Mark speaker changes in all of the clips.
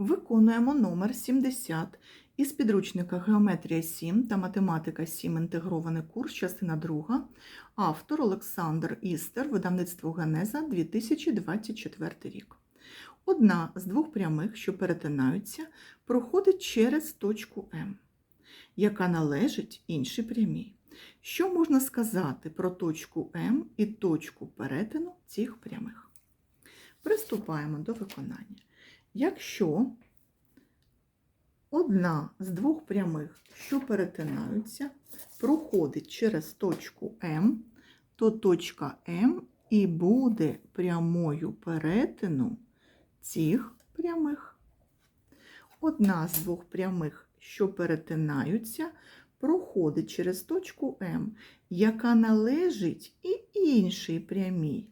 Speaker 1: Виконуємо номер 70 із підручника Геометрія 7 та Математика 7. Інтегрований курс, частина 2. Автор Олександр Істер, видавництво Генеза 2024 рік. Одна з двох прямих, що перетинаються, проходить через точку М, яка належить іншій прямій. Що можна сказати про точку М і точку перетину цих прямих? Приступаємо до виконання. Якщо одна з двох прямих, що перетинаються, проходить через точку М, то точка М і буде прямою перетину цих прямих. Одна з двох прямих, що перетинаються, проходить через точку М, яка належить і іншій прямій.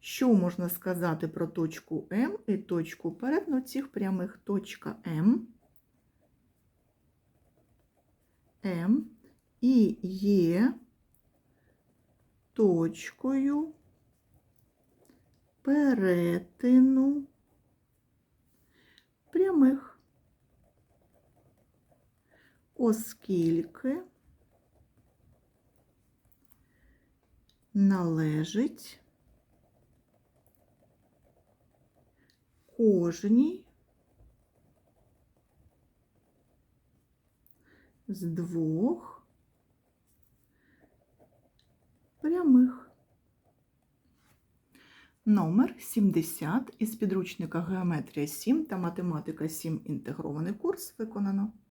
Speaker 1: Що можна сказати про точку М і точку перетину цих прямих? Точка М, М і є точкою перетину прямих, оскільки належить кожній з двох прямих. Номер 70 із підручника Геометрія 7 та Математика 7 інтегрований курс виконано.